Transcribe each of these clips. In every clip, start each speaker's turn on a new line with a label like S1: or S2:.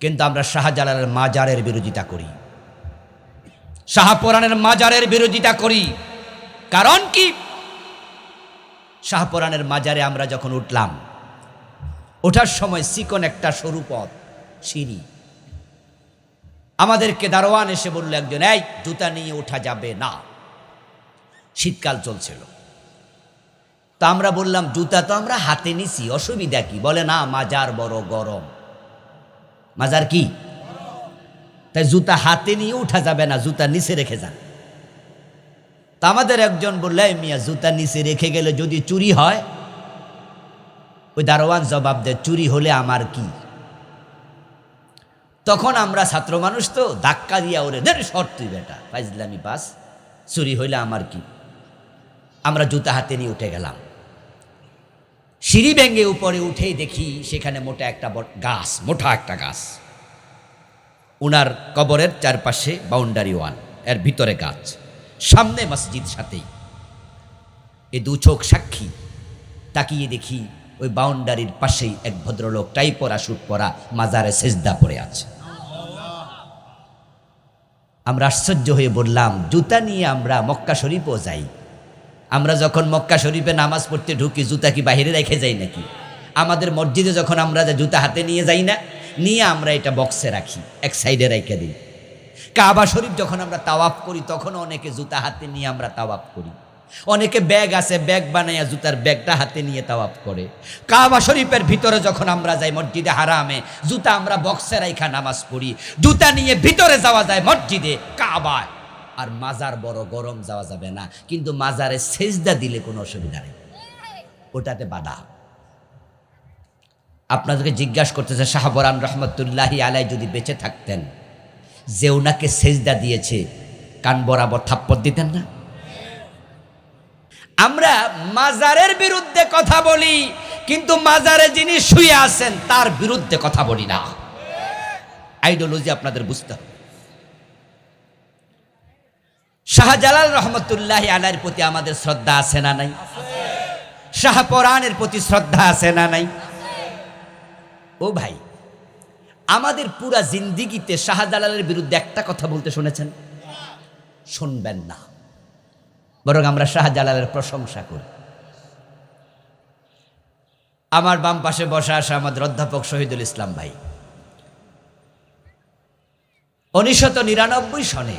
S1: কিন্তু আমরা শাহজালালের মাজারের বিরোধিতা করি। শাহপুরাণের মাজারের বিরোধিতা করি। কারণ কি? শাহপুরাণের মাজারে আমরা যখন উঠলাম, ওঠার সময় সিকন একটা সরু পথ, সিঁড়ি। আমাদেরকে দারোয়ান এসে বলল একজন, এই, জুতা নিয়ে ওঠা যাবে না। শীতকাল চলছিল। তা আমরা বললাম, জুতা তো আমরা হাতে নিছি, অসুবিধা কি? বলে, না, মাজার বড় গরম। মাজার কি? তাই জুতা হাতে নিয়ে উঠা যাবে না, জুতা নিচে রেখে যান। তা আমাদের একজন বললে মিয়া, জুতা নিচে রেখে গেলে যদি চুরি হয়? ওই দারোয়ান জবাব দেয়, চুরি হলে আমার কি? তখন আমরা ছাত্র মানুষ তো, ধাক্কা দিয়া ওরে দেন শর্ট তুই বেটা, ফাইজলামি পাস চুরি হইলে আমার কি? আমরা জুতা হাতে নিয়ে উঠে গেলাম। সিঁড়ি ব্যাঙ্গে উপরে উঠেই দেখি সেখানে মোটা একটা গাছ, মোটা একটা গাছ। উনার কবরের চারপাশে বাউন্ডারি ওয়াল এর ভিতরে গাছ। সামনে মসজিদ সাথেই। এ দু চোখ সাক্ষী। তাকিয়ে দেখি ওই বাউন্ডারির পাশেই এক ভদ্রলোক টাই পরা শুট পরা মাজারে সেজদা পড়ে আছে। আমরা আশ্চর্য হয়ে বললাম, জুতা নিয়ে আমরা মক্কা শরীফও যাই। আমরা যখন মক্কা শরীফে নামাজ পড়তে ঢুকি, জুতা কি বাইরে রেখে যাই নাকি? আমাদের মসজিদে যখন আমরা জুতা হাতে নিয়ে যাই না, নিয়ে আমরা এটা বক্সে রাখি, এক সাইডে রেখে দিই। কাবা শরীফ যখন আমরা তাওয়াফ করি, তখন অনেকে জুতা হাতে নিয়ে আমরা তাওয়াফ করি। অনেকে ব্যাগ আছে ব্যাগ বানাইয়া জুতার ব্যাগটা হাতে নিয়ে তাওয়াফ করে। কাবা শরীফের ভিতরে যখন আমরা যাই মসজিদে হারামে, জুতা আমরা বক্সে রাইখা নামাজ পড়ি। জুতা নিয়ে ভিতরে যাওয়া যায় মসজিদে, কাবায়। আর মাজার বড় গরম যাওয়া যাবে না। কিন্তু মাজারে সেজদা দিলে কোনো অসুবিধা নেই। ওটাতে বাধা। আপনাদেরকে জিজ্ঞাসা করতেছে শাহবরান রহমতুল্লাহি আলাই যদি বেঁচে থাকতেন, যে ওনাকে সেজদা দিয়েছে, কান বরাবর থাপ্পড় দিতেন না? আমরা মাজারের বিরুদ্ধে কথা বলি, কিন্তু মাজারে যিনি শুয়ে আছেন, তার বিরুদ্ধে কথা বলি না। আইডিওলজি আপনাদের বুঝতে হবে। শাহজালাল রহমতুল্লাহ আলাইয়ের প্রতি আমাদের শ্রদ্ধা আছে না নাই? শাহপরানের প্রতি শ্রদ্ধা আছে না নাই? ও ভাই, আমাদের পুরা জিন্দিগিতে শাহজালালের বিরুদ্ধে একটা কথা বলতে শুনেছেন? শুনবেন না। বরং আমরা শাহজালালের প্রশংসা করি। আমার বাম পাশে বসা আসা আমাদের অধ্যাপক শহীদুল ইসলাম ভাই। উনিশশত নিরানব্বই সনে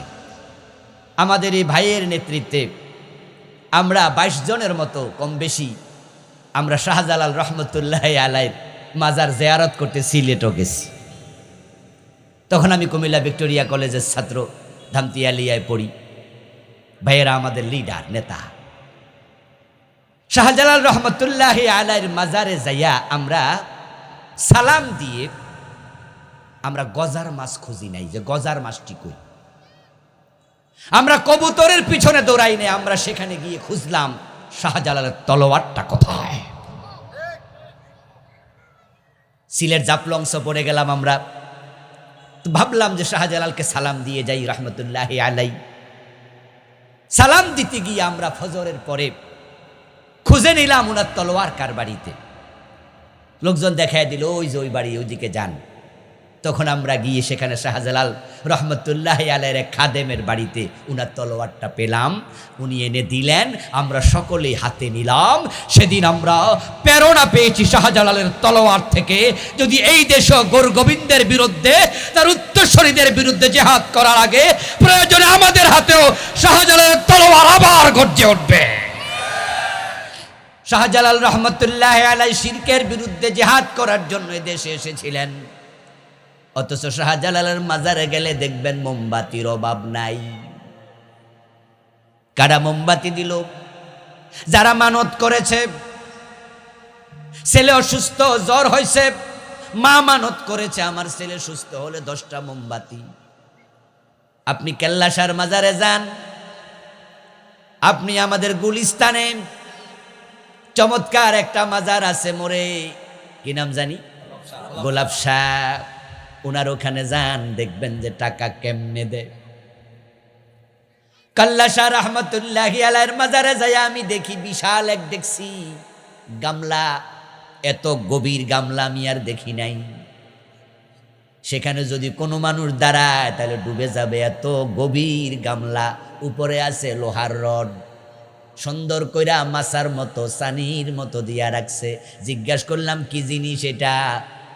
S1: আমাদের এই ভাইয়ের নেতৃত্বে আমরা বাইশ জনের মতো কম বেশি আমরা শাহজালাল রহমতুল্লাহ আলাইয়ের মাজার জেয়ারত করতে সিলেটও গেছি। তখন আমি কুমিল্লা ভিক্টোরিয়া কলেজের ছাত্র ধামতি আলিয়ায় পড়ি। ভাইয়েরা আমাদের লিডার নেতা। শাহজালাল রহমতুল্লাহ আলাইয়ের মাজারে যাইয়া আমরা সালাম দিয়ে আমরা গজার মাছ খুঁজি নাই যে গজার মাছটি কই? আমরা কবুতরের পিছনে দৌড়াই নাই আমরা সেখানে গিয়ে খুঁজলাম শাহজালালের তলোয়ারটা কোথায়। সিলেট জাপলংস পড়ে গেলাম আমরা। ভাবলাম যে শাহজালালকে সালাম দিয়ে যাই, রহমতুল্লাহ আলাই সালাম দিতে গিয়ে আমরা ফজরের পরে খুঁজে নিলাম ওনার তলোয়ার কার বাড়িতে। লোকজন দেখায় দিল, ওই যে ওই বাড়ি, ওইদিকে যান। তখন আমরা গিয়ে সেখানে শাহজালাল রহমতুল্লাহ আলের খাদেমের বাড়িতে উনার তলোয়ারটা পেলাম। উনি এনে দিলেন, আমরা সকলেই হাতে নিলাম। সেদিন আমরা প্রেরণা পেয়েছি শাহজালালের তলোয়ার থেকে, যদি এই দেশ গোর গোবিন্দের বিরুদ্ধে, তার উত্তরসরীদের বিরুদ্ধে জেহাদ করার আগে প্রয়োজনে আমাদের হাতেও শাহজালালের তলোয়ার আবার গর্জে উঠবে। শাহজালাল রহমতুল্লাহ আলাই শিরকের বিরুদ্ধে জেহাদ করার জন্য এ দেশে এসেছিলেন। অথচ শাহজালালের মাজারে গেলে দেখবেন মোমবাতির অভাব নাই। কারা মোমবাতি দিল? যারা মানত করেছে। ছেলে অসুস্থ, জ্বর হয়েছে। মা মানত করেছে, আমার ছেলে সুস্থ হলে দশটা মোমবাতি। আপনি কেল্লাসার মাজারে যান। আপনি আমাদের গুলিস্তানে। চমৎকার একটা মাজার আছে মোরে কি নাম জানি? গোলাপ শাহ। ওনার ওখানে যান, দেখবেন যে টাকা কেমনে দেয়। কাল্লা রহমতুল্লাহ আলাইয়ের মাজারে যাই আমি দেখি বিশাল এক দেখছি গামলা, এত গভীর গামলা আমি আর দেখি নাই। সেখানে যদি কোনো মানুষ দাঁড়ায়, তাহলে ডুবে যাবে এত গভীর গামলা, উপরে আছে লোহার রড। সুন্দর কইরা মাসার মতো, সানির মতো দিয়া রাখছে। জিজ্ঞাসা করলাম, কি জিনিস এটা?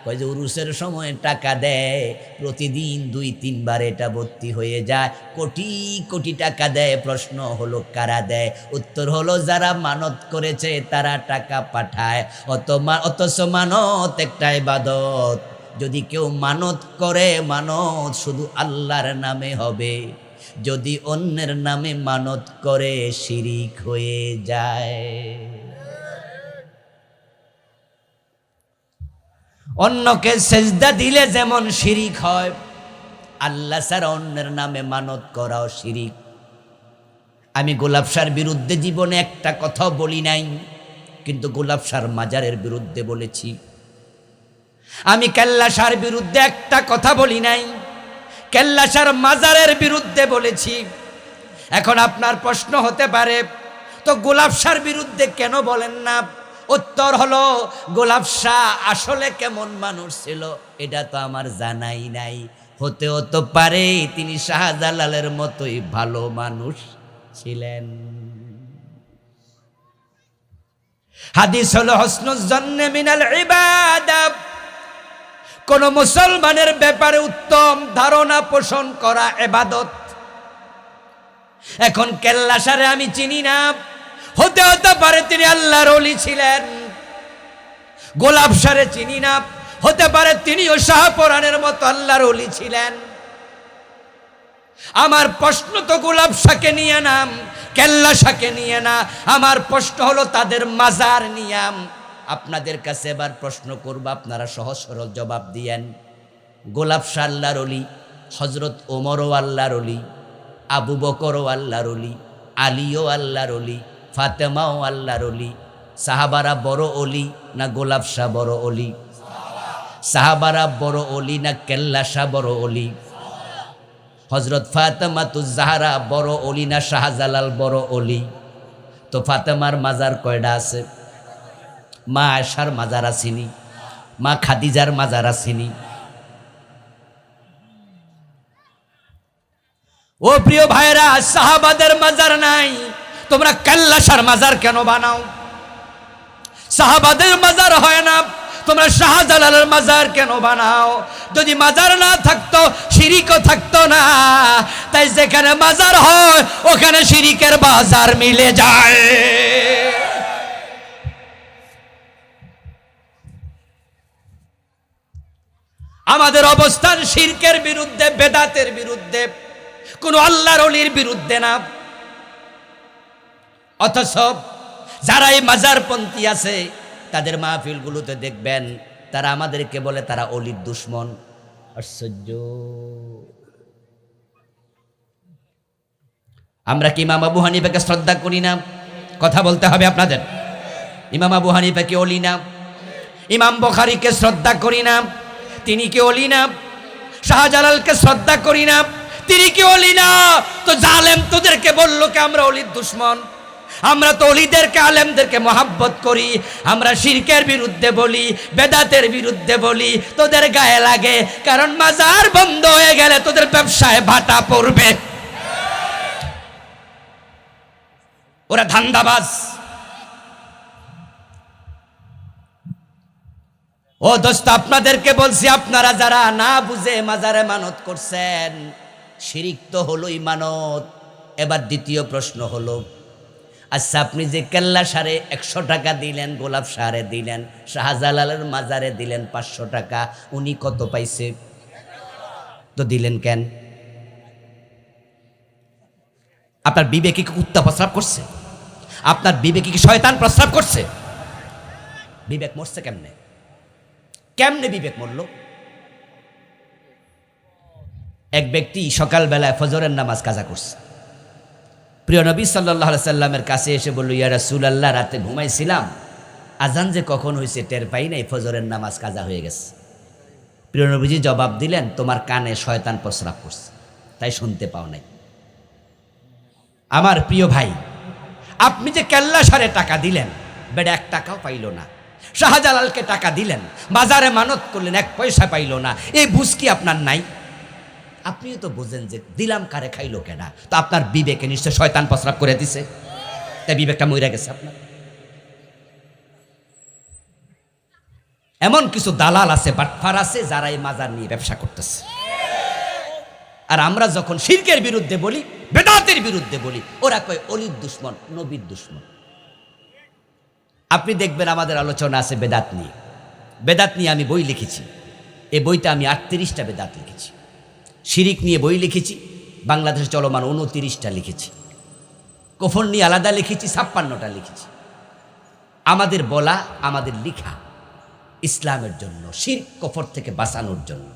S1: কয় যে উরুসের সময় টাকা দেয়, প্রতিদিন দুই, তিনবার এটা ভর্তি হয়ে যায়। কোটি কোটি টাকা দেয়, প্রশ্ন হলো কারা দেয়? উত্তর হলো যারা মানত করেছে, তারা টাকা পাঠায়। অত অথচ মানত একটা ইবাদত। যদি কেউ মানত করে, মানত শুধু আল্লাহর নামে হবে। যদি অন্যের নামে মানত করে, শিরিক হয়ে যায়। অন্যকে সেজদা দিলে যেমন শিরিক হয়, আল্লাহ স্যার অন্যের নামে মানত করাও শিরিক। আমি গোলাপসার বিরুদ্ধে জীবনে একটা কথাও বলি নাই, কিন্তু গোলাপসার মাজারের বিরুদ্ধে বলেছি। আমি কেল্লাসার বিরুদ্ধে একটা কথা বলি নাই কেল্লাসার মাজারের বিরুদ্ধে বলেছি। এখন আপনার প্রশ্ন হতে পারে, তো গোলাপসার বিরুদ্ধে কেন বলেন না? উত্তর হলো, গোলাপ শাহ আসলে কেমন মানুষ ছিল? এটা তো আমার জানাই নাই। হতে হতে পারে তিনি শাহজালালের মতোই ভালো মানুষ ছিলেন। হাদিস হলো হসনুজ্জন্নে মিনাল ইবাদা কোন মুসলমানের ব্যাপারে উত্তম ধারণা পোষণ করা এবাদত। এখন কেল্লাসারে আমি চিনি না। হতে হতে পারে তিনি আল্লাহর অলি ছিলেন। গোলাপ সারে চিনি না। হতে পারে তিনিও শাহপরানের মতো আল্লাহর অলি ছিলেন। আমার প্রশ্ন তো গোলাপ শাকে নিয়ে নাম, কেল্লা শাকে নিয়ে না। আমার প্রশ্ন হলো তাদের মাজার নিয়াম। আপনাদের কাছে এবার প্রশ্ন করব, আপনারা সহজ সরল জবাব দিয়েন। গোলাপ শাহ আল্লাহর অলি হজরত ওমরও আল্লাহর অলি আবু বকরও আল্লাহর অলি আলীও আল্লাহর অলি ফাতেমাও আল্লাহর অলি। সাহাবারা বড় অলি না গোলাপ শাহ বড় অলি? সাহাবারা বড় অলি না কেল্লা শাহ বড় অলি? হজরত ফাতেমাতুজ জাহারা বড় অলি না শাহজালাল বড় অলি? তো ফাতেমার মাজার কয়টা আছে? মা আয়সার মাজার আসিনি। মা খাদিজার মাজার আসিনি। ও প্রিয় ভাইরা সাহাবাদের মাজার নাই। তোমরা কাল্লাসার মাজার কেন বানাও? সাহাবাদের মাজার হয় না। তোমরা শাহজালালের মাজার কেন বানাও? যদি মাজার না থাকতো, শিরিকও থাকতো না। তাই যেখানে মাজার হয়, ওখানে শিরিকের বাজার মিলে যায়। আমাদের অবস্থান শিরকের বিরুদ্ধে, বেদাতের বিরুদ্ধে। কোনো আল্লাহর অলির বিরুদ্ধে না। অথচ যারা এই মাজারপন্থী আছে, তাদের মাহফিলগুলোতে দেখবেন, তারা আমাদেরকে বলে তারা অলির দুশ্মন। আশ্চর্য। আমরা কি ইমাম আবু হানিফাকে শ্রদ্ধা করি না? কথা বলতে হবে আপনাদের। ইমাম আবু হানিফাকে অলি না? ইমাম বখারিকে শ্রদ্ধা করি না? তিনি কি অলি না? শাহজালালকে শ্রদ্ধা করি না? তিনি কি অলি না? তো জালেম তোদেরকে বলল কি আমরা অলির দুশ্মন? আমরা তো আলেমদেরকে মহাব্বত করি, আমরা শিরকের বিরুদ্ধে বলি, বেদাতের বিরুদ্ধে বলি, তোদের গায়ে লাগে, কারণ মাজার বন্ধ হয়ে গেলে তোদের ব্যবসায় ভাটা পড়বে। ওরা ধান্দাবাজ। ও দোস্ত, আপনাদেরকে বলছি, আপনারা যারা না বুঝে মাজারে মানত করছেন, শিরিক তো হলোই মানত। এবার দ্বিতীয় প্রশ্ন হলো আচ্ছা আপনি যে কেল্লা সারে একশো টাকা দিলেন, গোলাপ সারে দিলেন, শাহজালালের মাজারে দিলেন পাঁচশো টাকা, উনি কত পাইছে? তো দিলেন কেন? আপনার বিবেকে কি কুত্তা প্রস্রাব করছে? আপনার বিবেকে কি শয়তান প্রস্রাব করছে? বিবেক মরছে কেমনে? কেমনে বিবেক মরল? এক ব্যক্তি সকালবেলায় ফজরের নামাজ কাজা করছে। প্রিয় নবী সাল্লাহ সাল্লামের কাছে এসে বলল, ইয়া রাসুল আল্লাহ রাতে ঘুমাইছিলাম। আজান যে কখন হয়েছে টের পাই নাই, ফজরের নামাজ কাজা হয়ে গেছে। প্রিয় নবীজি জবাব দিলেন, তোমার কানে শয়তান প্রস্রাব করছে, তাই শুনতে পাও নাই। আমার প্রিয় ভাই, আপনি যে কেল্লা সারে টাকা দিলেন, বেটা এক টাকাও পাইল না। শাহজালালকে টাকা দিলেন, বাজারে মানত করলেন, এক পয়সা পাইল না। এই বুঝ কি আপনার নাই? আপনিও তো বোঝেন যে দিলাম কারে খাইলো কেনা তো আপনার বিবেকে নিশ্চয় শয়তান প্রস্রাব করে দিছে। তাই বিবেকটা মইরা গেছে আপনার। এমন কিছু দালাল আছে, বাটফার আছে, যারা এই মাজার নিয়ে ব্যবসা করতেছে। আর আমরা যখন শিরকের বিরুদ্ধে বলি, বেদাতের বিরুদ্ধে বলি, ওরা কয়, অলির দুশ্মন, নবীর দুশ্মন। আপনি দেখবেন আমাদের আলোচনা আছে বেদাত নিয়ে। বেদাত নিয়ে আমি বই লিখেছি। এই বইতে আমি আটত্রিশটা বেদাত লিখেছি। শিরিক নিয়ে বই লিখেছি, বাংলাদেশ চলমান উনতিরিশটা লিখেছি। কফন নিয়ে আলাদা লিখেছি, ছাপ্পান্নটা লিখেছি। আমাদের বলা, আমাদের লিখা ইসলামের জন্য শির কফর থেকে বাঁচানোর জন্য।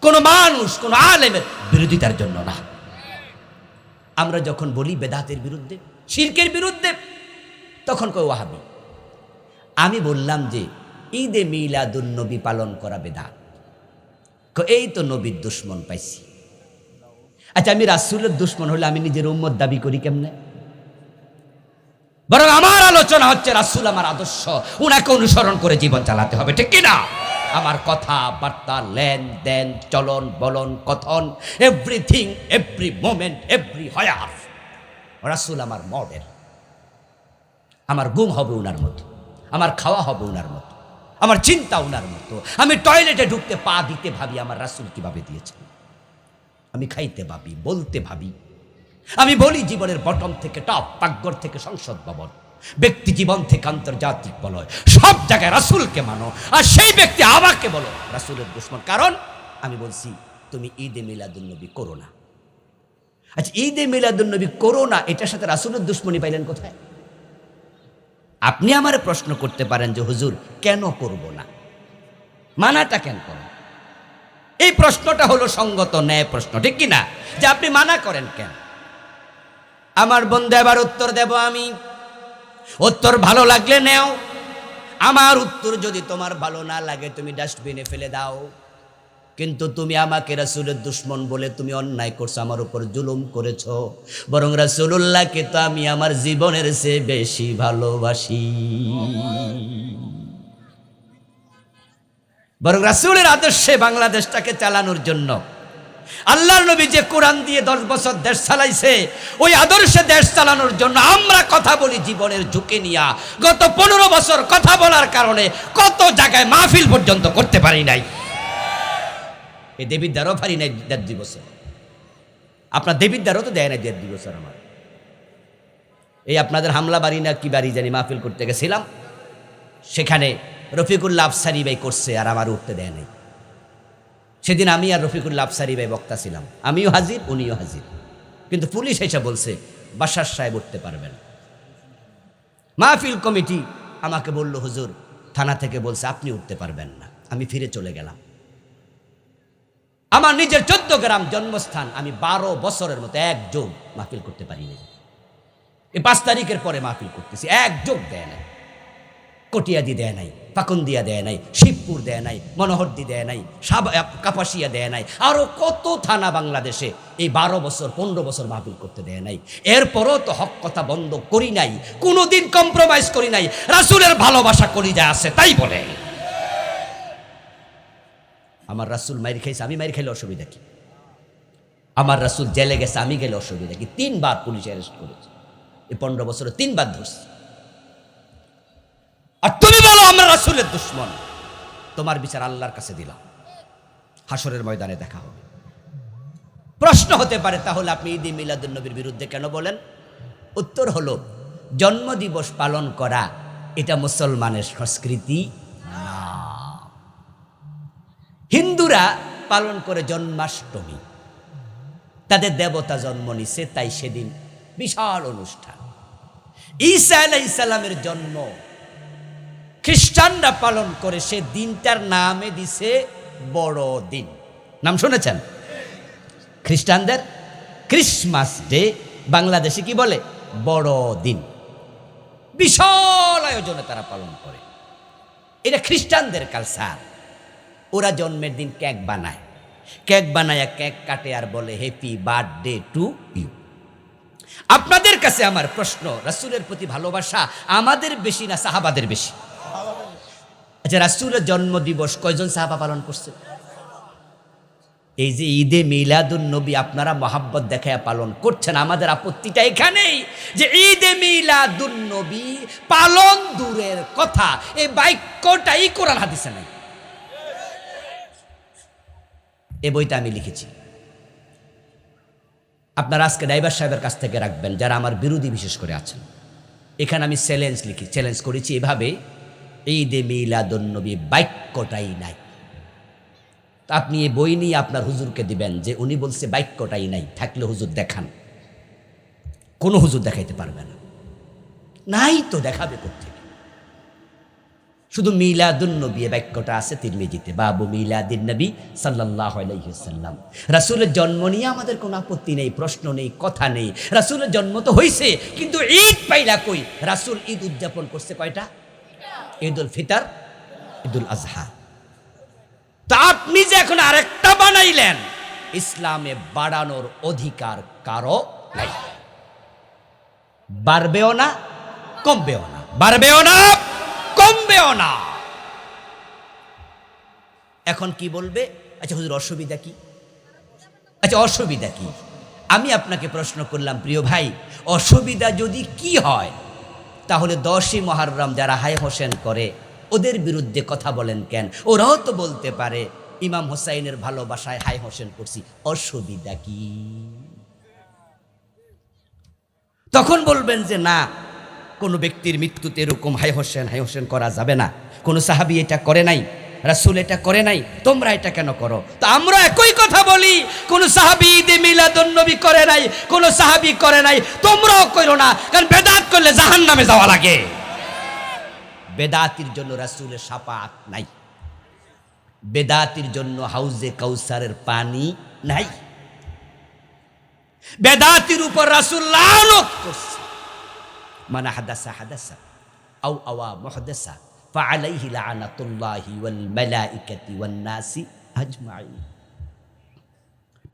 S1: কোনো মানুষ, কোনো আলেমের বিরোধিতার জন্য না। আমরা যখন বলি বেদাতের বিরুদ্ধে, শিরকের বিরুদ্ধে, তখন কই ওয়াহাবি। আমি বললাম যে ঈদে মিলাদুন নবী পালন করা বেদাত। এই তো নবীর দুশ্মন পাইছি। আচ্ছা আমি রাসুলের দুশ্মন হলে আমি নিজের উম্মত দাবি করি কেমনে? বরং আমার আলোচনা হচ্ছে, রাসুল আমার আদর্শ, উনাকে অনুসরণ করে জীবন চালাতে হবে, ঠিক কিনা? আমার কথা, বার্তা, লেনদেন, চলন, বলন, কথন everything every moment everywhere রাসুল আমার মডেল আমার গুম হবে উনার মতো। আমার খাওয়া হবে উনার মতো। আমার চিন্তা ওনার মতো। আমি টয়লেটে ঢুকতে পা দিতে ভাবি, আমার রাসুল কীভাবে দিয়েছেন? আমি খাইতে ভাবি, বলতে ভাবি। আমি বলি জীবনের বটম থেকে টপ, পাকঘর থেকে সংসদ ভবন, ব্যক্তি জীবন থেকে আন্তর্জাতিক বলয়। সব জায়গায় রাসুলকে মানো, আর সেই ব্যক্তি আমাকে বলো, রাসুলের দুশ্মন। কারণ আমি বলছি, তুমি ঈদে মিলাদুন্নবী করো না। আচ্ছা ঈদে মিলাদুন্নবী করো না, এটার সাথে রাসুলের দুশ্মনী পাইলেন কোথায়? আপনি আমার প্রশ্ন করতে পারেন যে, হুজুর, কেন করব না? মানাটা কেন করেন এই প্রশ্নটা হলো সঙ্গত ন্যায় প্রশ্ন, ঠিক কি না যে আপনি মানা করেন কেন? আমার বন্ধু এবার উত্তর দেব আমি। উত্তর ভালো লাগলে নেও। আমার উত্তর যদি তোমার ভালো না লাগে, তুমি ডাস্টবিনে ফেলে দাও। কিন্তু তুমি আমাকে রাসুলের দুশ্মন বলে তুমি অন্যায় করছ, আমার উপর জুলুম করেছ। বরং রাসুল্লাহকে তো আমি আমার জীবনের চেয়ে বেশি ভালোবাসি। বরং রাসুলের আদর্শে বাংলাদেশটাকে চালানোর জন্য আল্লাহর নবী যে কোরআন দিয়ে দশ বছর দেশ চালাইছে, ওই আদর্শে দেশ চালানোর জন্য আমরা কথা বলি জীবনের ঝুঁকি নিয়া। গত পনেরো বছর কথা বলার কারণে কত জায়গায় মাহফিল পর্যন্ত করতে পারি নাই। এই দেবিদ্বারও পারি নাই দেড় দুই বছর। আপনার দেবিদ্বারও তো দেয় নাই দেড় দুই বছর আমার। এই আপনাদের হামলা বাড়ি না কি বাড়ি জানি মাহফিল করতে গেছিলাম। সেখানে রফিকুল্লা আফসারি ভাই করছে আর আমার উঠতে দেয় নাই। সেদিন আমি আর রফিকুল্লা আফসারি ভাই বক্তা ছিলাম। আমিও হাজির, উনিও হাজির। কিন্তু পুলিশ এসে বলছে, বাসার সাহেব উঠতে পারবেন মাহফিল কমিটি আমাকে বলল, হুজুর, থানা থেকে বলছে আপনি উঠতে পারবেন না। আমি ফিরে চলে গেলাম। আমার নিজের চোদ্দ গ্রাম জন্মস্থান আমি বারো বছরের মতো এক যোগ মাহফিল করতে পারিনি এই পাঁচ তারিখের পরে মাহফিল করতেছি। এক যোগ দেয় নাই। কটিয়াদি দেয় নাই পাকুন্দিয়া দেয় নাই, শিবপুর দেয় নাই, মনোহরদি দেয় নাই, সাব কাপাসিয়া দেয় নাই। আরও কত থানা বাংলাদেশে এই বারো বছর, পনেরো বছর মাহফিল করতে দেয় নাই। এরপরও তো হক কথা বন্ধ করি নাই, কোনোদিন কম্প্রোমাইজ করি নাই। রাসুলের ভালোবাসা করি যা আছে, তাই বলে। আমার রাসুল মাইর খাইছে, আমি মাইর খাইলে অসুবিধা কি? আমার রাসুল জেলে গেছে, আমি গেলে অসুবিধা কি? তিনবার পুলিশ অ্যারেস্ট করেছে। এই পনেরো বছরে তিনবার ধরছে। আর তুমি বলো, আমরা রাসুলের দুশ্মন। তোমার বিচার আল্লাহর কাছে দিলাম। হাসরের ময়দানে দেখা হবে। প্রশ্ন হতে পারে, তাহলে আপনি ঈদ মিলাদুন্নবীর বিরুদ্ধে কেন বলেন? উত্তর হলো, জন্মদিবস পালন করা, এটা মুসলমানের সংস্কৃতি না হিন্দুরা পালন করে জন্মাষ্টমী। তাদের দেবতা জন্ম নিছে, তাই সেদিন বিশাল অনুষ্ঠান। ঈসা আলাইহিস সালামের জন্ম। খ্রিস্টানরা পালন করে, সে দিনটার নামে দিছে বড় দিন। নাম শুনেছেন? খ্রিস্টানদের ক্রিসমাস ডে, বাংলাদেশে কি বলে? বড় দিন। বিশাল আয়োজনে তারা পালন করে। এটা খ্রিস্টানদের কালচার। ওরা জন্মের দিন কেক বানায়। কেক বানায় কেক কাটে আর বলে হ্যাপি বার্থডে টু ইউ আপনাদের কাছে আমার প্রশ্ন, রাসূলের প্রতি ভালোবাসা আমাদের বেশি না সাহাবাদের বেশি? আচ্ছা রাসুলের জন্ম দিবস কয়জন সাহাবা পালন করছে? এই যে ঈদে মিলাদুন নবী আপনারা মহাব্বত দেখায় পালন করছেন, আমাদের আপত্তিটা এখানেই যে ঈদে মিলাদুন নবী পালন দূরের কথা। এই বাক্যটাই কোরআন হাদিসে নাই। এ বইটা আমি লিখেছি। আপনারা আজকে ড্রাইভার সাহেবের কাছ থেকে রাখবেন, যারা আমার বিরোধী বিশেষ করে আছেন। এখানে আমি চ্যালেঞ্জ লিখি, চ্যালেঞ্জ করেছি এভাবে, ঈদে মিলাদুন্নবী বাক্যটাই নাই। তা আপনি এই বই নিয়ে আপনার হুজুরকে দিবেন যে উনি বলছে, বাক্যটাই নাই, থাকলে হুজুর দেখান। কোনো হুজুর দেখাইতে পারবে না। নাই তো দেখাবে কোথেকে শুধু মিলাদুন্নবী এ বাক্যটা আছে তিরমিজিতে। বাবু মিলাদিন নবী সাল্লাহ আলাইসাল্লাম রাসুলের জন্ম নিয়ে আমাদের কোনো আপত্তি নেই, প্রশ্ন নেই, কথা নেই। রাসুলের জন্ম তো হয়েছে কিন্তু ঈদ পাইলা কই? রাসুল ঈদ উদযাপন করছে কয়টা? ঈদ উল ফিতর, ঈদুল আজহা। তা আপনি যে এখন আরেকটা বানাইলেন, ইসলামে বাড়ানোর অধিকার কারও নাই। বাড়বেও না, কমবেও না। বাড়বেও না! কমবেও না। এখন কি বলবে? আচ্ছা হুজুর, অসুবিধা কি? আচ্ছা অসুবিধা কি? আমি আপনাকে প্রশ্ন করলাম, প্রিয় ভাই, অসুবিধা যদি কি হয়, তাহলে দশই মহারম যারা হায় হোসেন করে, ওদের বিরুদ্ধে কথা বলেন কেন? ওরাও তো বলতে পারে, ইমাম হোসাইনের ভালোবাসায় হাই হোসেন করছি, অসুবিধা কি? তখন বলবেন যে না কোনো ব্যক্তির মৃত্যুতে এরকম হাই হোসেন হাই হোসেন করা যাবে না। কোনো সাহাবি এটা করে নাই, রাসুল এটা করে নাই, তোমরা এটা কেন করো? তো আমরা একই কথা বলি, কোন সাহাবি ঈদে মিলাদুন্নবী করে নাই, কোন সাহাবি করে নাই, তোমরাও করো না, কারণ বেদাত করলে জাহান নামে যাওয়া লাগে। বেদাতির জন্য রাসুলের সাপাত নাই। বেদাতির জন্য হাউজে কাউসারের পানি নাই। বেদাতির উপর রাসুল লানত করছে। من أحدث حدثا أو أوى محدثا فعليه لعنة الله والملائكة والناس أجمعين.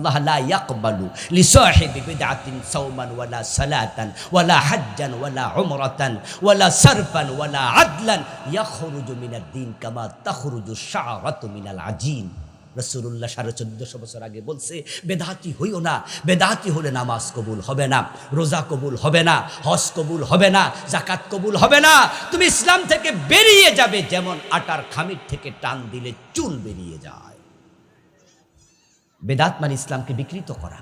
S1: الله لا يقبل لصاحب بدعة صوما ولا صلاة ولا حجا ولا عمرة ولا صرفا ولا عدلا يخرج من الدين كما تخرج الشعرة من العجين. রসুল্লাহ সাড়ে চোদ্দশো বছর আগে বলছে বেদাতি হইও না বেদাতি হলে নামাজ কবুল হবে না, রোজা কবুল হবে না, হজ কবুল হবে না জাকাত কবুল হবে না। তুমি ইসলাম থেকে বেরিয়ে যাবে যেমন আটার খামির থেকে টান দিলে চুল বেরিয়ে যায়। বেদাত মানে ইসলামকে বিকৃত করা।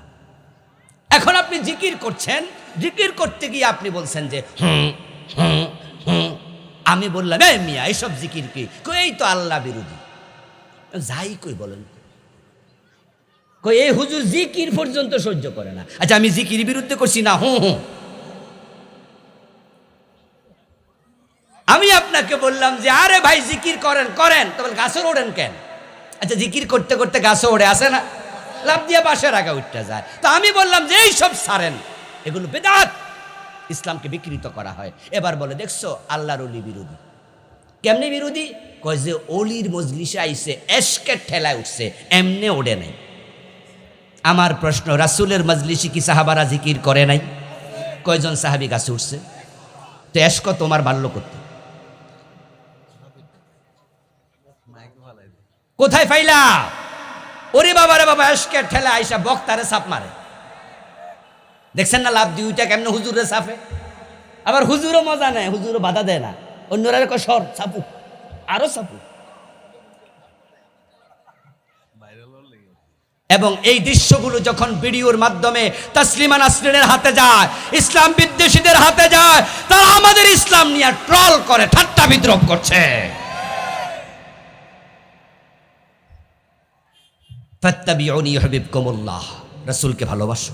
S1: এখন আপনি জিকির করছেন, জিকির করতে গিয়ে আপনি বলছেন যে, হুম হুম হুম। আমি বললাম এই মিয়া এইসব জিকির কি? এই তো আল্লাহ বিরোধী। যাই কই বলেন। কই এই হুজুর, জিকির পর্যন্ত সহ্য করে না। আচ্ছা আমি জিকির বিরুদ্ধে করছি না, হুঁ হুঁ। আমি আপনাকে বললাম যে, আরে ভাই, জিকির করেন করেন। তবে গাছের ওড়েন কেন? আচ্ছা জিকির করতে করতে গাছে ওড়ে, আসে না। লাভ দিয়ে বাসের আগে উঠতে যায়। তো আমি বললাম যে, এই সব সারেন। এগুলো বেদাত। ইসলামকে বিকৃত করা হয়। এবার বলে, দেখছ, আল্লাহর বিরোধী। কেমনে বিরোধী? কয় যে অলির মজলিসে আইসে এসকের ঠেলায় উঠছে, এমনে ওড়ে নাই। আমার প্রশ্ন, রাসুলের মজলিসে কি সাহাবারা জিকির করে নাই? কয়জন সাহাবি গাছে উঠছে? তো এশক তোমার বাল্য করতে। কোথায় ফাইলা ওরে বাবা রে বাবা এসকের ঠেলা আইসা বক্তারে সাপ মারে। দেখছেন না লাভ দুইটা কেমনে হুজুরে সাফে? আবার হুজুরও মজা নেয়, হুজুরও বাধা দেয় না। অন্যরা কয়, সর সাপু আরও সাপু এবং এই দৃশ্যগুলো যখন ভিডিওর মাধ্যমে তাসলিমা নাসরিনের হাতে যায়, ইসলাম বিদ্বেষীদের হাতে যায়, তারা আমাদের ইসলাম নিয়ে ট্রল করে, ঠাট্টা বিদ্রোহ করছে। রাসূলকে ভালোবাসো।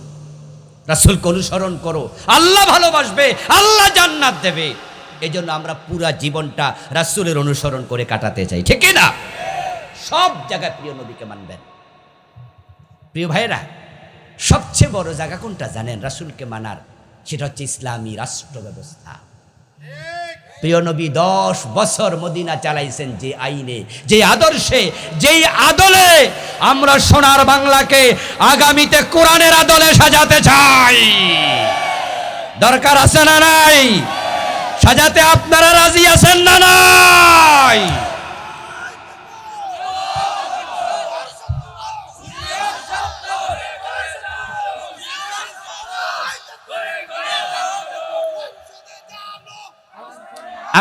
S1: রাসূলকে অনুসরণ করো। আল্লাহ ভালোবাসবে, আল্লাহ জান্নাত দেবে। এই জন্য আমরা পুরা জীবনটা রাসূলের অনুসরণ করে কাটাতে চাই। ঠিক না? সব জায়গায় প্রিয় নবীকে মানবেন। প্রিয় ভাইরা সবচেয়ে বড় জায়গা কোনটা জানেন? রাসূলকে মানার, সেটা হচ্ছে ইসলামী রাষ্ট্র ব্যবস্থা। প্রিয় নবী দশ বছর মদিনা চালাইছেন যে আইনে, যে আদর্শে, যেই আদলে আমরা সোনার বাংলাকে আগামীতে কোরআনের আদলে সাজাতে চাই। দরকার আছে না নাই? সাজাতে আপনারা রাজি আছেন না নাই?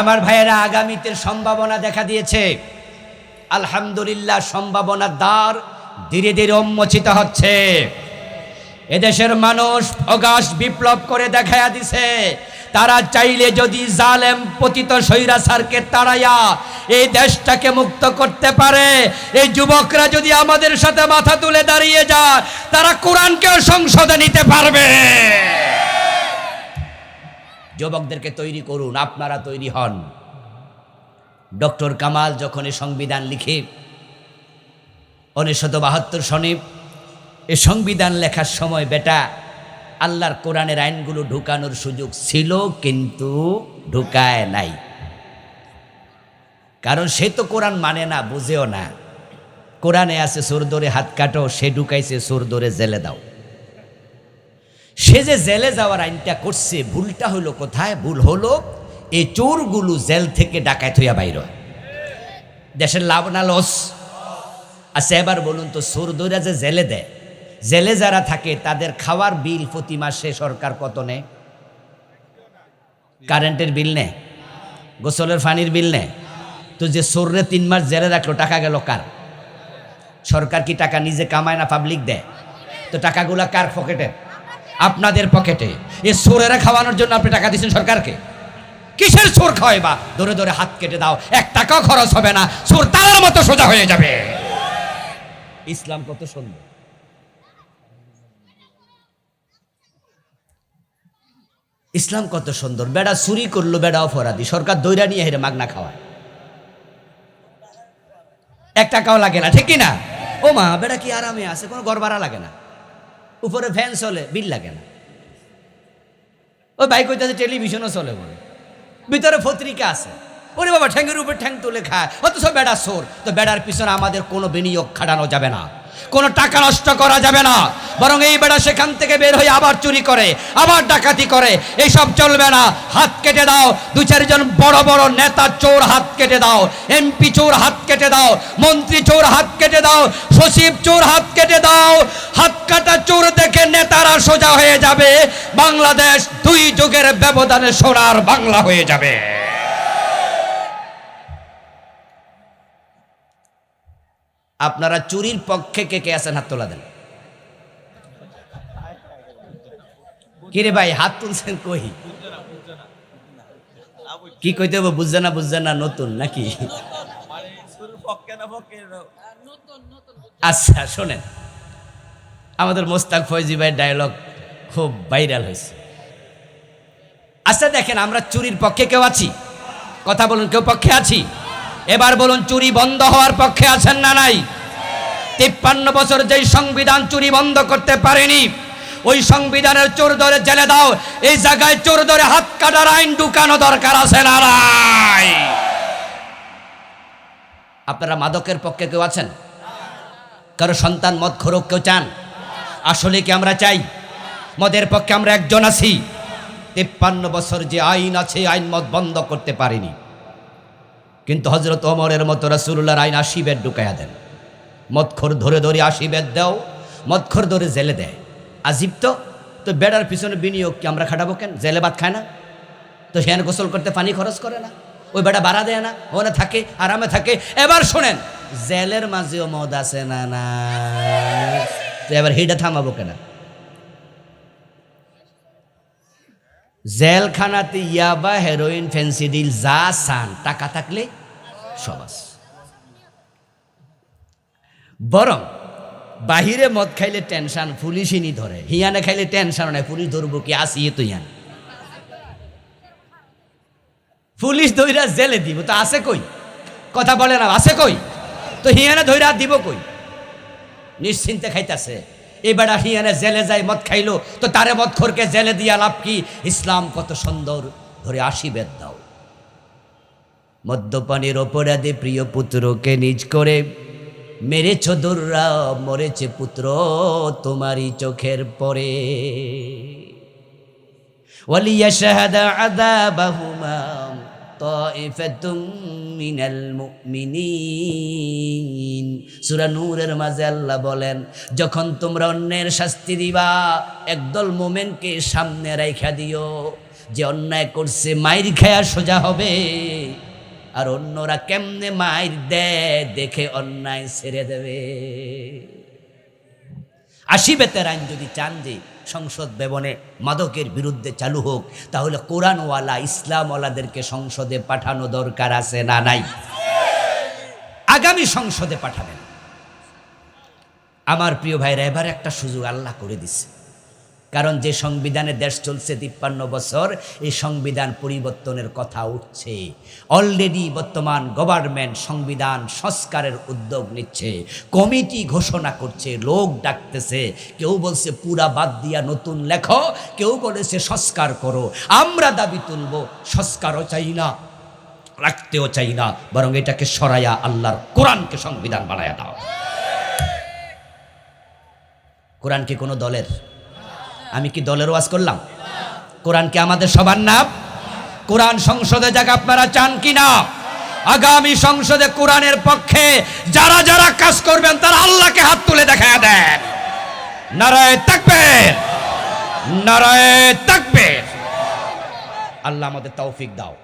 S1: আমার ভাইয়েরা, আগামীতে সম্ভাবনা দেখা দিয়েছে। আলহামদুলিল্লাহ, সম্ভাবনা দ্বার ধীরে ধীরে উন্মোচিত হচ্ছে। এদেশের মানুষ অগাশ বিপ্লব করে দেখায়া দিছে। তারা চাইলে যদি জালেম পতিত স্বৈরাচারকে তাড়াইয়া এই দেশটাকে মুক্ত করতে পারে, এই যুবকরা যদি আমাদের সাথে মাথা তুলে দাঁড়িয়ে যায়, তারা কোরআনকেও সংসদে নিতে পারবে। যুবকদেরকে তৈরি করুন, আপনারা তৈরি হন। ডক্টর কামাল যখন এই সংবিধান লিখে, উনিশশো বাহাত্তর সনে এ সংবিধান লেখার সময় বেটা আল্লাহর কোরআনের আইনগুলো ঢুকানোর সুযোগ ছিল, কিন্তু ঢুকায় নাই। কারণ সে তো কোরআন মানে না, বুঝেও না। কোরআনে আছে, সোর দরে হাত কাটো, সে ঢুকাইছে, সোর দরে জেলে দাও। সে যে জেলে যাওয়ার আইনটা করছে, ভুলটা হলো কোথায়? ভুল হলো এই চোরগুলো জেল থেকে ডাকায় থইয়া বাইর। দেশের লাভ না, লস। আচ্ছা এবার বলুন তো, সোর দইরা যে জেলে দেয় জেলে যারা থাকে, তাদের খাওয়ার বিল প্রতি মাসে সরকার কত নেয়? কারেন্টের বিল নেয়? গোসলের পানির বিল নেয়? তো যে সোররে তিন মাস জেলে রাখল, টাকা গেল কার? সরকার কি টাকা নিজে কামায় না পাবলিক দেয়? তো টাকাগুলা কার পকেটে? আপনাদের পকেটে। এ সোরেরা খাওয়ানোর জন্য আপনি টাকা দিচ্ছেন সরকারকে? কিসের সোর খাওয়াই বা ধরে ধরে হাত কেটে দাও। এক টাকাও খরচ হবে না। সোর তার মতো সোজা হয়ে যাবে। ইসলাম কত সুন্দর। ইসলাম কত সুন্দর, বেড়া চুরি করল বেড়া অপরাধী সরকার দৈরা নিয়ে হেরে মাগনা খাওয়ায়। এক টাকাও লাগে না, ঠিক কি না ও মা, বেড়া কি আরামে আছে, কোনো গড়বাড়া লাগে না। উপরে ফ্যান চলে, বিল লাগে না। ওই বাইক হইতে টেলিভিশনও চলে বলে। ভিতরে পত্রিকা আছে। ওরে বাবা ঠ্যাঙ্গের উপর ঠ্যাং তুলে খায়। অত সব বেড়া সোর তো বেড়ার পিছনে আমাদের কোনো বিনিয়োগ খাটানো যাবে না। কোনো টাকা নষ্ট করা যাবে না। বরং এই বেড়া সেখান থেকে বের হয়ে আবার চুরি করে, আবার ডাকাতি করে। এইসব চলবে না। হাত কেটে দাও। দু চারজন বড় বড় নেতা চোর হাত কেটে দাও। এমপি চোর হাত কেটে দাও। মন্ত্রী চোর হাত কেটে দাও। সচিব চোর হাত কেটে দাও। হাত কাটা চোর দেখে নেতারা সোজা হয়ে যাবে। বাংলাদেশ দুই যুগের ব্যবধানে সোনার বাংলা হয়ে যাবে। আপনারা চুরির পক্ষে কে কে আছেন হাত তোলা দেন। কিরে ভাই, হাত তুলছেন কই? কি কইতে হবে বুঝছে না বুঝছে না, নতুন নাকি? আচ্ছা শোনেন। আমাদের মোস্তাক ফয়জি ভাই ডায়লগ খুব ভাইরাল হয়েছে। আচ্ছা দেখেন, আমরা চুরির পক্ষে কেউ আছি? কথা বলুন, কেউ পক্ষে আছি? এবার বলুন, চুরি বন্ধ হওয়ার পক্ষে আছেন না নাই? তিপ্পান্ন বছর যেই সংবিধান চুরি বন্ধ করতে পারেনি ওই সংবিধানের চোর ধরে জেলে দাও। এই জায়গায় চোর ধরে হাত কাটার আইন ঢুকানো দরকার আছে না আপনারা মাদকের পক্ষে কেউ আছেন? কারও সন্তান মদ খোরক কেউ চান? আসলে কি আমরা চাই? মদের পক্ষে আমরা একজন আছি। তেপ্পান্ন বছর যে আইন আছে, আইন মদ বন্ধ করতে পারিনি। কিন্তু হজরত অমরের মতো রাসুল্লাহর আইন আশি বেদ ঢুকাইয়া দেন। মদখোর ধরে ধরে আশি বেদ দাও, মদখোর ধরে জেলে দেয়। আজিব তো? তো বেড়ার পিছনে বিনিয়োগ কি আমরা খাটাবো কেন? জেলে ভাত খায় না? তো সেখানে গোসল করতে পানি খরচ করে না? ওই বেটা বাড়া দেয় না? ওখানে থাকে, আরামে থাকে। এবার শোনেন, জেলের মাঝেও মদ আছে না না তো এবার হিডা থামাবো কেন? জেলখানাতে ইয়াবা হেরোইন ফেন্সিডিল যা সান টাকা থাকলে সব আছে। বরং বাহিরে মদ খাইলে টেনশন পুলিশই নি ধরে। হিয়ানে খাইলে টেনশন নাই, পুলিশ ধরবো কি? আসিয়ে তো ইয়ান পুলিশ ধৈরা জেলে দিব, তো আছে কই? কথা বলে না, আছে কই? তো হিয়ানে ধৈরা দিব কই? নিশ্চিন্তে খাইতাছে। এবার হিয়ানে জেলে যায় মদ খাইলো, তো তারে মদ খোরকে জেলে দিয়া লাভ কি? ইসলাম কত সুন্দর, ধরে আশীর্বাদ দাও। মদ্যপানের অপরাধে প্রিয় পুত্রকে নিজ করে মেরেছ দুর্রা, মরেছে পুত্র তোমারই চোখের পরে। ওয়ালিয়া শাহাদা মিনাল মুমিনিন। সূরা নূরের মাঝে আল্লাহ বলেন, যখন তোমরা অন্যের শাস্তি দিবা, একদল মোমেনকে সামনে রাইখা দিও। যে অন্যায় করছে মায়ের খেয়া সোজা হবে। আর অন্যরা কেমনে মায়ের দেয় দেখে অন্যায় ছেড়ে দেবে। আসিবেতের আইন যদি চান যে সংসদ ভবনে মাদকের বিরুদ্ধে চালু হোক, তাহলে কোরআনওয়ালা, ইসলামওয়ালাদেরকে সংসদে পাঠানো দরকার আছে না নাই? আগামী সংসদে পাঠাবেন। আমার প্রিয় ভাইরা, এবার একটা সুযোগ আল্লাহ করে দিচ্ছে কারণ যে সংবিধানে দেশ চলছে তিপ্পান্ন বছর, এই সংবিধান পরিবর্তনের কথা উঠছে। অলরেডি বর্তমান গভর্নমেন্ট সংবিধান সংস্কারের উদ্যোগ নিচ্ছে। কমিটি ঘোষণা করছে, লোক ডাকতেছে। কেউ বলছে, পুরা বাদ দিয়া নতুন লেখো, কেউ বলেছে, সংস্কার করো। আমরা দাবি তুলব, সংস্কারও চাই না, রাখতেও চাই না, বরং এটাকে সরাইয়া আল্লাহর কোরআনকে সংবিধান বানায়া দাও। কোরআন কি কোনো দলের? আমি কি দলের ওয়াজ করলাম? কোরআন কি আমাদের সবার নাম? কোরআন সংসদে যাক আপনারা চান কি না আগামী সংসদে কোরআনের পক্ষে যারা যারা কাজ করবেন, তারা আল্লাহকে হাত তুলে দেখা দেন। নারায় থাকবে নারায় থাকবে আল্লাহ আমাদের তৌফিক দাও।